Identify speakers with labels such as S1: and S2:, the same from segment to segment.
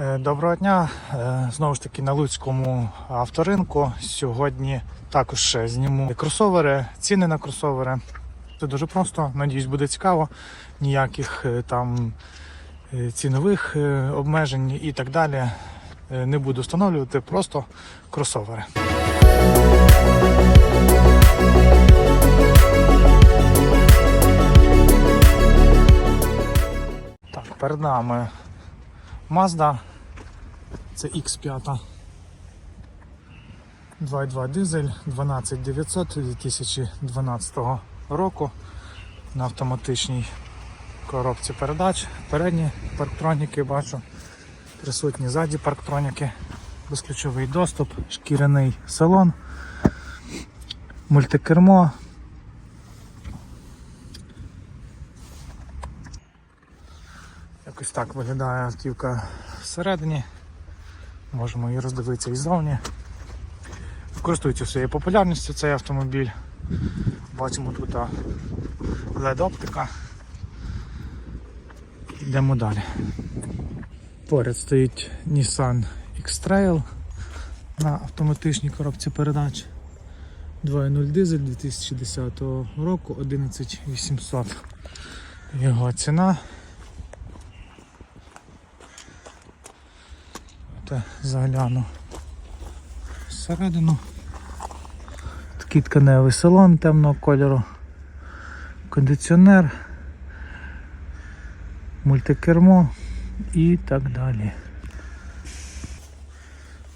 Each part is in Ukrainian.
S1: Е, Доброго дня. Е, Знову ж таки на Луцькому авторинку. Сьогодні також зніму кросовери, ціни на кросовери. Це дуже просто, надіюсь, буде цікаво. Ніяких е, там цінових обмежень і так далі не буду встановлювати, просто кросовери. Так, перед нами Mazda. Це X5. 2.2 дизель 12900 2012 року на автоматичній коробці передач. Передні парктроніки бачу, присутні ззаді парктроніки, безключовий доступ, шкіряний салон, мультикермо. Якось так виглядає автівка всередині. Можемо її роздивитися і ззовні. Користується своєю популярністю цей автомобіль. Бачимо тут LED оптика. Йдемо далі. Поряд стоїть Nissan X-Trail на автоматичній коробці передач. 2.0 дизель 2010 року 11800. Його ціна. Та загляну всередину. Такий тканевий салон темного кольору, кондиціонер, мультикермо і так далі.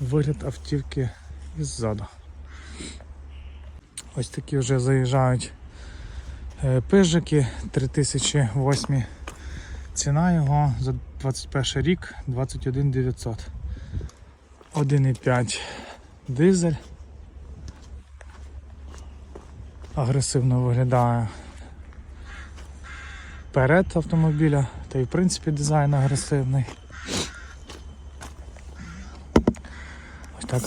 S1: Вигляд автівки іззаду. Ось такі вже заїжджають е, пижики 3008. Ціна його за 21 рік 21 900. 1,5 дизель. Агресивно виглядає перед автомобіля, та й в принципі дизайн агресивний. Ось так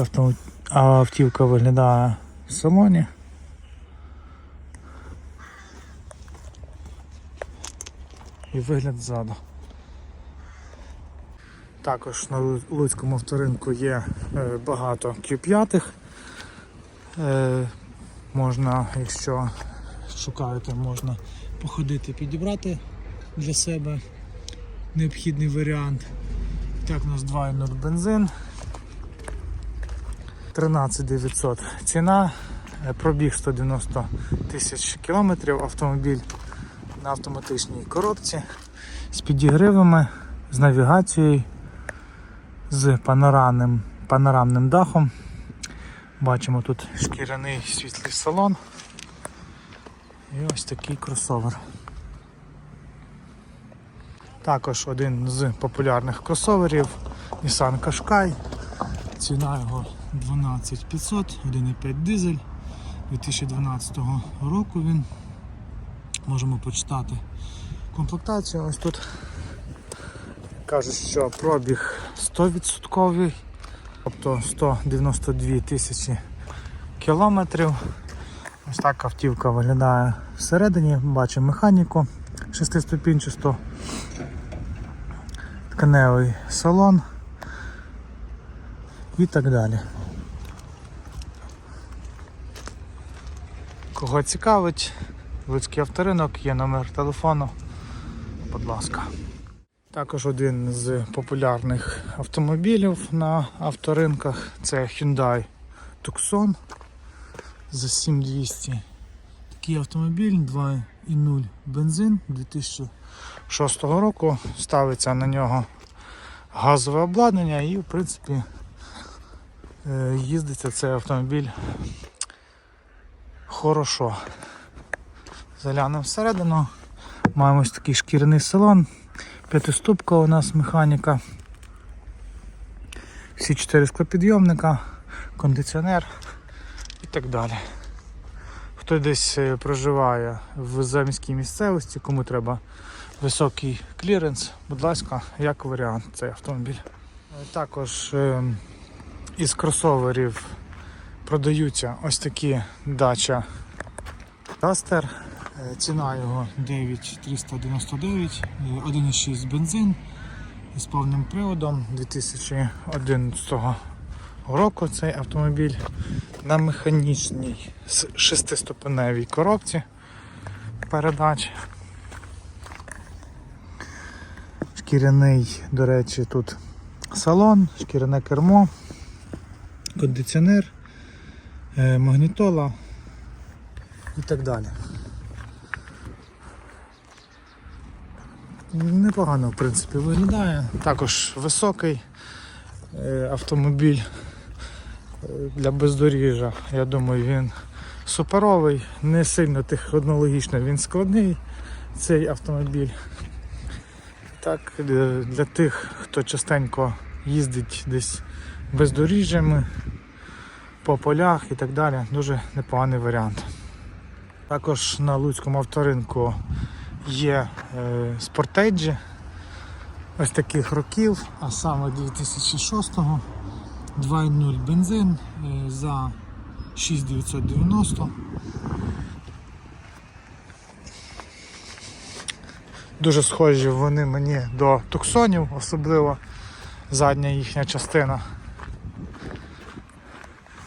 S1: автівка виглядає в салоні. І вигляд ззаду. Також на Луцькому авторинку є е, багато Q5. Е, Можна, якщо шукаєте, можна походити, підібрати для себе необхідний варіант. Так, у нас 2.0 бензин. 13900 ціна, е, пробіг 190 тисяч кілометрів, автомобіль на автоматичній коробці з підігривами, з навігацією з панорамним, панорамним дахом. Бачимо тут шкіряний світлий салон. І ось такий кросовер. Також один з популярних кросоверів Nissan Qashqai. Ціна його 12500, 1,5 дизель 2012 року він. Можемо почитати комплектацію. Ось тут Кажуть, що пробіг 100%, тобто 192 тисячі кілометрів. Ось так автівка виглядає всередині, бачимо механіку, шестиступінчасто, тканевий салон і так далі. Кого цікавить, Луцький авторинок, є номер телефону, будь ласка. Також один з популярних автомобілів на авторинках це Hyundai Tucson за 7200. Такий автомобіль 2.0 бензин 2006 року. Ставиться на нього газове обладнання і в принципі е, їздиться цей автомобіль хорошо. Заглянемо всередину. Маємо ось такий шкіряний салон. П'ятиступка у нас механіка. Всі чотири склопідйомника, кондиціонер і так далі. Хто десь е, проживає в заміській місцевості, кому треба високий кліренс, будь ласка, як варіант цей автомобіль. Е, Також е, із кросоверів продаються ось такі дача Duster. Е, Ціна його 9399, е, 1,6 бензин із повним приводом 2011 року цей автомобіль на механічній с- шестиступеневій коробці передач. Шкіряний, до речі, тут салон, шкіряне кермо, кондиціонер, е, магнітола і так далі. Непогано, в принципі, виглядає. Також високий е, автомобіль е, для бездоріжжя. Я думаю, він суперовий, не сильно технологічно, він складний, цей автомобіль. Так, для тих, хто частенько їздить десь бездоріжжями, по полях і так далі, дуже непоганий варіант. Також на Луцькому авторинку є е, спортеджі ось таких років, а саме 2006-го 2.0 бензин е, за 6990. Дуже схожі вони мені до туксонів, особливо задня їхня частина.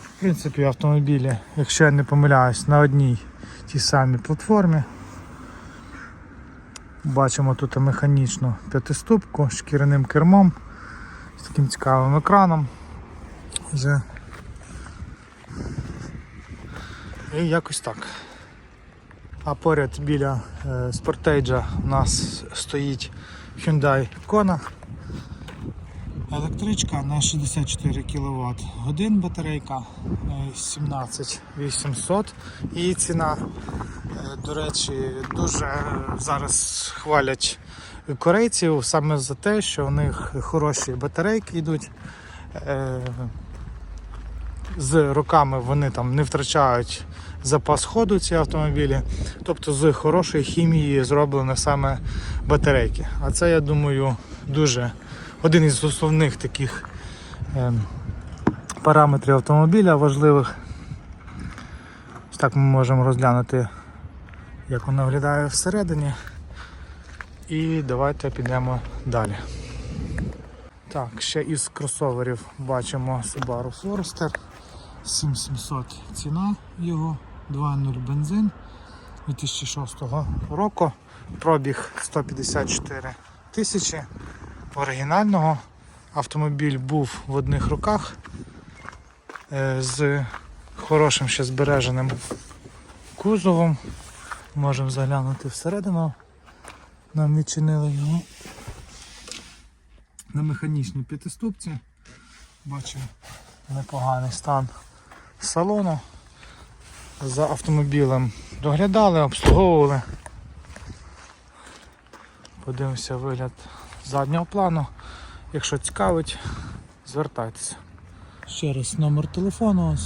S1: В принципі, автомобілі, якщо я не помиляюсь, на одній тій самій платформі. Бачимо тут механічну п'ятиступку з шкіряним кермом, з таким цікавим екраном. Вже. І якось так. А поряд біля е, спортейджа у нас стоїть Hyundai Kona. Електричка на 64 кВт годин батарейка е, 17800 і ціна Е, До речі, дуже зараз хвалять корейців саме за те, що у них хороші батарейки йдуть. Е, З роками вони там не втрачають запас ходу ці автомобілі. Тобто з хорошої хімії зроблені саме батарейки. А це, я думаю, дуже один із основних таких е, параметрів автомобіля важливих. Так ми можемо розглянути як воно виглядає всередині. І давайте підемо далі. Так, ще із кросоверів бачимо Subaru Forester 7700 ціна його, 2.0 бензин 2006 року, пробіг 154 тисячі. Оригінального автомобіль був в одних руках е, з хорошим ще збереженим кузовом. Можемо заглянути всередину. Нам відчинили його на механічній п'ятиступці. Бачимо непоганий стан салону. За автомобілем доглядали, обслуговували. Подивимося вигляд заднього плану. Якщо цікавить, звертайтеся. Ще раз номер телефону.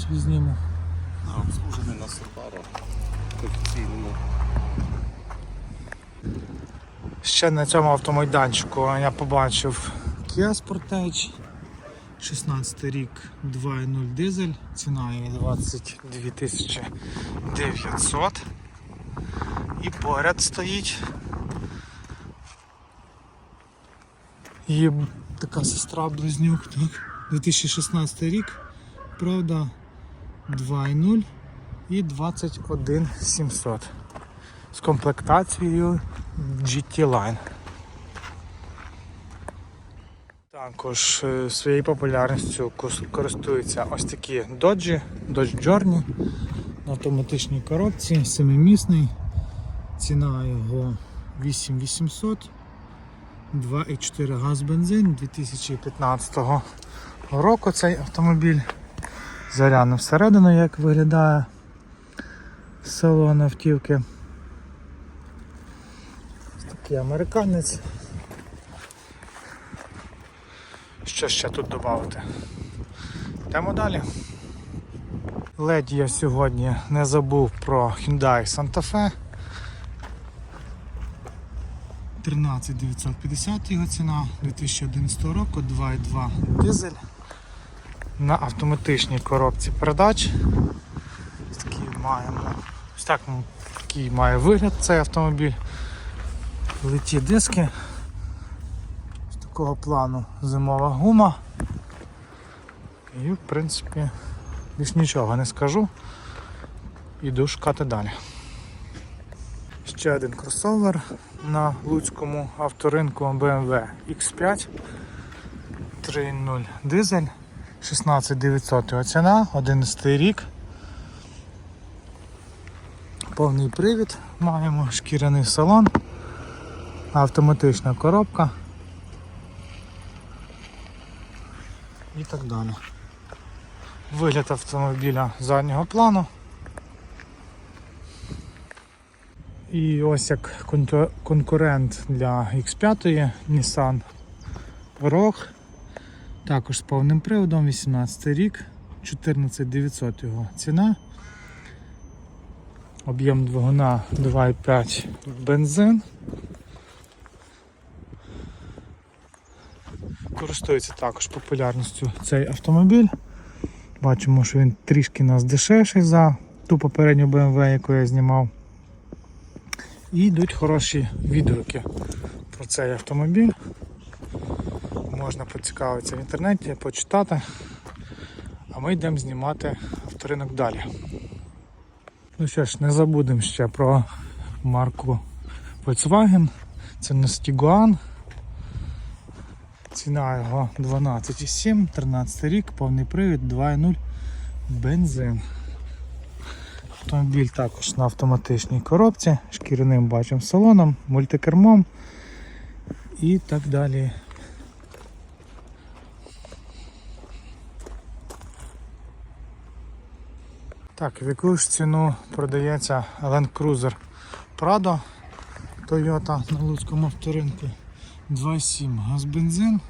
S2: А, обслужений на Subaru офіційному.
S1: Ще на цьому автомайданчику я побачив Kia Sportage. 16 рік 2.0 дизель, ціна її 22 900 і поряд стоїть. Її така сестра близнюк, так? 2016 рік, правда 2.0 і 21 700 з комплектацією GT Line. Також е, своєю популярністю користуються ось такі доджі, Dodge Journey на автоматичній коробці, 7-місний. Ціна його 8800, 2,4 газ бензин 2015 року цей автомобіль. Заряну всередину, як виглядає салон автівки. Такий американець. Що ще тут додати? Йдемо далі. Ледь я сьогодні не забув про Hyundai Santa Fe. 13950 його ціна 2011 року, 2.2 дизель на автоматичній коробці передач. Ось такий маємо. Ось так такий має вигляд цей автомобіль. Литі диски. Ось такого плану зимова гума. І в принципі більш нічого не скажу. Іду шукати далі. Ще один кросовер на Луцькому авторинку BMW X5 3.0 дизель 16900 його ціна, 11 рік. Повний привід маємо, шкіряний салон, автоматична коробка і так далі. Вигляд автомобіля заднього плану. І ось як конкурент для X5 Nissan Rogue. Також з повним приводом, 18 рік, 14900 його ціна. Об'єм двигуна 2,5 бензин. Користується також популярністю цей автомобіль. Бачимо, що він трішки нас дешевший за ту попередню BMW, яку я знімав. І йдуть хороші відгуки про цей автомобіль. Можна поцікавитися в інтернеті, почитати. А ми йдемо знімати авторинок далі. Ну що ж, не забудемо ще про марку Volkswagen. Це у нас. Ціна його 12,7, 13 рік, повний привід, 2,0 бензин. Автомобіль також на автоматичній коробці, шкіряним бачимо салоном, мультикермом і так далі. Так, в яку ж ціну продається Land Cruiser Prado Toyota на Луцькому авторинку 2,7 газ бензин.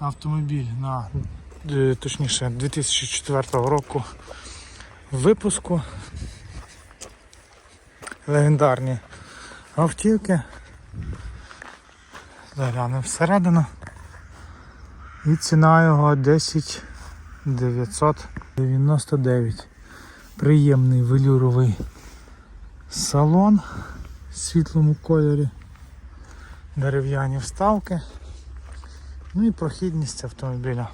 S1: Автомобіль на е, точніше 2004 року випуску. Легендарні автівки. Заглянемо всередину. І ціна його 10 999. Приємний велюровий салон в світлому кольорі. Дерев'яні вставки. Ну і прохідність автомобіля.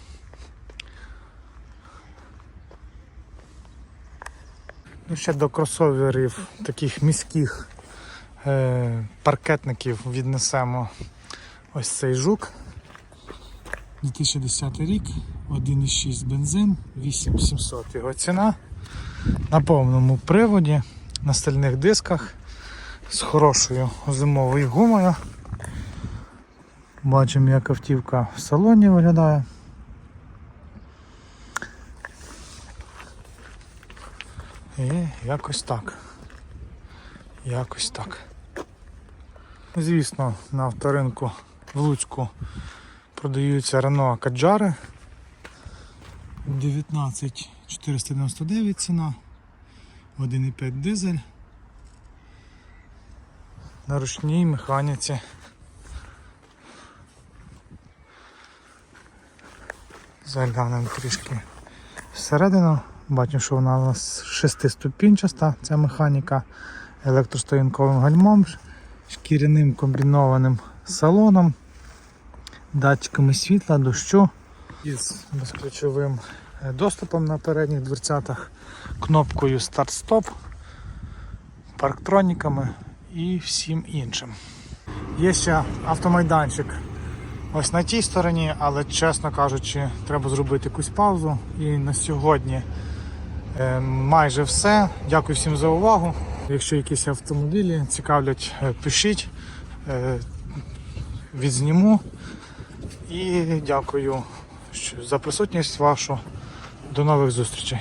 S1: Ну, ще до кросоверів таких міських е, паркетників віднесемо ось цей жук. 2010 рік, 1,6 бензин, 8700 його ціна. На повному приводі, на стальних дисках з хорошою зимовою гумою. Бачимо, як автівка в салоні виглядає. І якось так. Якось так. Звісно, на авторинку в Луцьку продаються Renault Каджари. 19 499 ціна. 1,5 дизель. На ручній механіці. Заглянемо трішки всередину. Бачимо, що вона у нас шестиступінчаста, ця механіка, електростоянковим гальмом, шкіряним комбінованим салоном, датчиками світла, дощу із безключовим е, доступом на передніх дверцятах, кнопкою старт-стоп, парктроніками і всім іншим. Є ще автомайданчик ось на тій стороні, але чесно кажучи, треба зробити якусь паузу. І на сьогодні е, майже все. Дякую всім за увагу. Якщо якісь автомобілі цікавлять, е, пишіть, е, відзніму. І дякую за присутність вашу. До нових зустрічей.